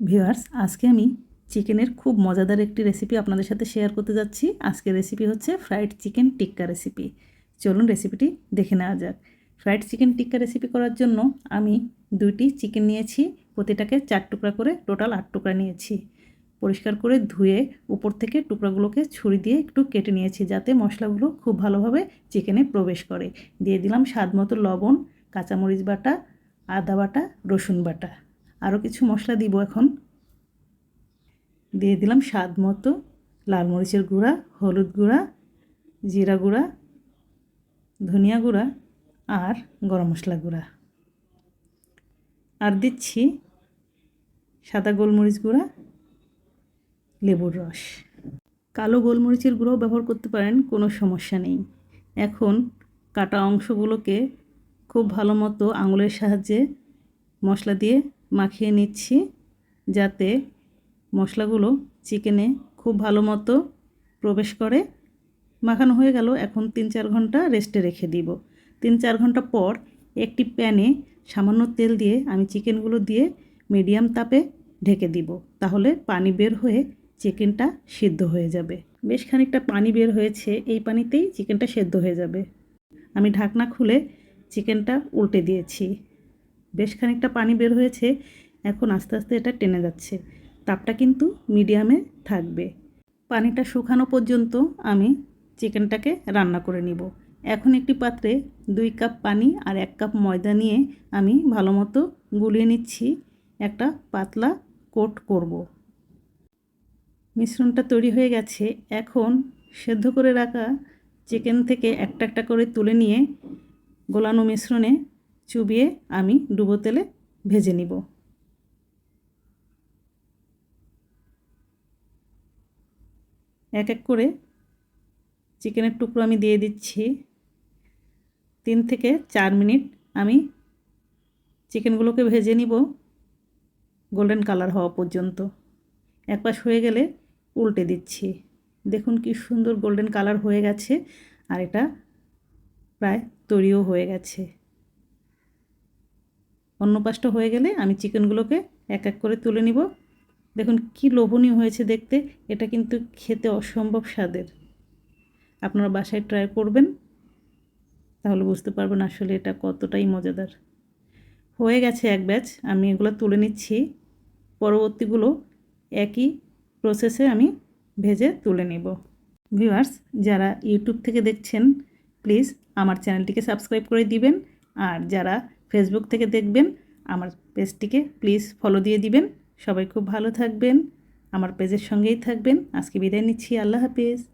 Viewers, আজকে আমি চিকেনের খুব মজাদার একটি রেসিপি আপনাদের সাথে শেয়ার করতে যাচ্ছি। আজকের রেসিপি হচ্ছে ফ্রাইড চিকেন টিক্কা রেসিপি চলুন রেসিপিটি দেখে নেওয়া যাক। ফ্রাইড চিকেন টিক্কা রেসিপি করার জন্য আমি দুইটি চিকেন নিয়েছি, প্রতিটাকে চার টুকরা করে টোটাল আট টুকরা নিয়েছি। পরিষ্কার করে ধুয়ে উপর থেকে টুকরাগুলোকে ছুরি দিয়ে একটু কেটে নিয়েছি, যাতে মশলাগুলো খুব ভালোভাবে চিকেনে প্রবেশ করে। দিয়ে দিলাম স্বাদ মতো লবণ, কাঁচামরিচ বাটা, আদা বাটা, রসুন বাটা। আরও কিছু মশলা দিব এখন। দিয়ে দিলাম স্বাদ মতো লাল মরিচের গুঁড়া, হলুদ গুঁড়া, জিরা গুঁড়া, ধনিয়া গুঁড়া আর গরম মশলা গুঁড়া। আর দিচ্ছি সাদা গোলমরিচ গুঁড়া, লেবুর রস। কালো গোলমরিচের গুঁড়োও ব্যবহার করতে পারেন, কোনো সমস্যা নেই। এখন কাটা অংশগুলোকে খুব ভালো মতো আঙুলের সাহায্যে মশলা দিয়ে মাখিয়ে নিচ্ছি যাতে মশলাগুলো চিকেনে খুব ভালো মতো প্রবেশ করে। মাখানো হয়ে গেল, এখন তিন চার ঘণ্টা রেস্টে রেখে দিব। তিন চার ঘণ্টা পর একটি প্যানে সামান্য তেল দিয়ে আমি চিকেনগুলো দিয়ে মিডিয়াম তাপে ঢেকে দিব। তাহলে পানি বের হয়ে চিকেনটা সিদ্ধ হয়ে যাবে। বেশ খানিকটা পানি বের হয়েছে, এই পানিতেই চিকেনটা সেদ্ধ হয়ে যাবে। আমি ঢাকনা খুলে চিকেনটা উল্টে দিয়েছি। বেশ খানিকটা পানি বের হয়েছে, এখন আস্তে আস্তে এটা টেনে যাচ্ছে। তাপটা কিন্তু মিডিয়ামে থাকবে। পানিটা শুকানো পর্যন্ত আমি চিকেনটাকে রান্না করে নিব। এখন একটি পাত্রে দুই কাপ পানি আর এক কাপ ময়দা নিয়ে আমি ভালো মতো গুলিয়ে নিচ্ছি। একটা পাতলা কোট করব। মিশ্রণটা তৈরি হয়ে গেছে। এখন সেদ্ধ করে রাখা চিকেন থেকে একটা একটা করে তুলে নিয়ে গোলানো মিশ্রণে চুবিয়ে আমি ডুবো তেলে ভেজে নিব। এক এক করে চিকেনের টুকরো আমি দিয়ে দিচ্ছি। তিন থেকে চার মিনিট আমি চিকেনগুলোকে ভেজে নিব গোল্ডেন কালার হওয়া পর্যন্ত। এক পাশ হয়ে গেলে উল্টে দিচ্ছি। দেখুন কি সুন্দর গোল্ডেন কালার হয়ে গেছে আর এটা প্রায় তৈরিও হয়ে গেছে। অন্য পাশটা হয়ে গেলে আমি চিকেনগুলোকে এক এক করে তুলে নিব। দেখুন কি লোভনীয় হয়েছে দেখতে, এটা কিন্তু খেতে অসম্ভব স্বাদের। আপনারা বাসায় ট্রাই করবেন, তাহলে বুঝতে পারবেন আসলে এটা কতটাই মজাদার। হয়ে গেছে এক ব্যাচ, আমি এগুলো তুলে নিচ্ছি। পরবর্তীগুলো একই প্রসেসে আমি ভেজে তুলে নেব। ভিউয়ার্স, যারা ইউটিউব থেকে দেখছেন, প্লিজ আমার চ্যানেলটিকে সাবস্ক্রাইব করে দিবেন। আর যারা ফেসবুক থেকে দেখবেন, আমার পেজটিকে প্লিজ ফলো দিয়ে দিবেন। সবাই খুব ভালো থাকবেন। আমার পেজের সঙ্গেই থাকবেন। আজকে বিদায় নিচ্ছি। আল্লাহ হাফিজ।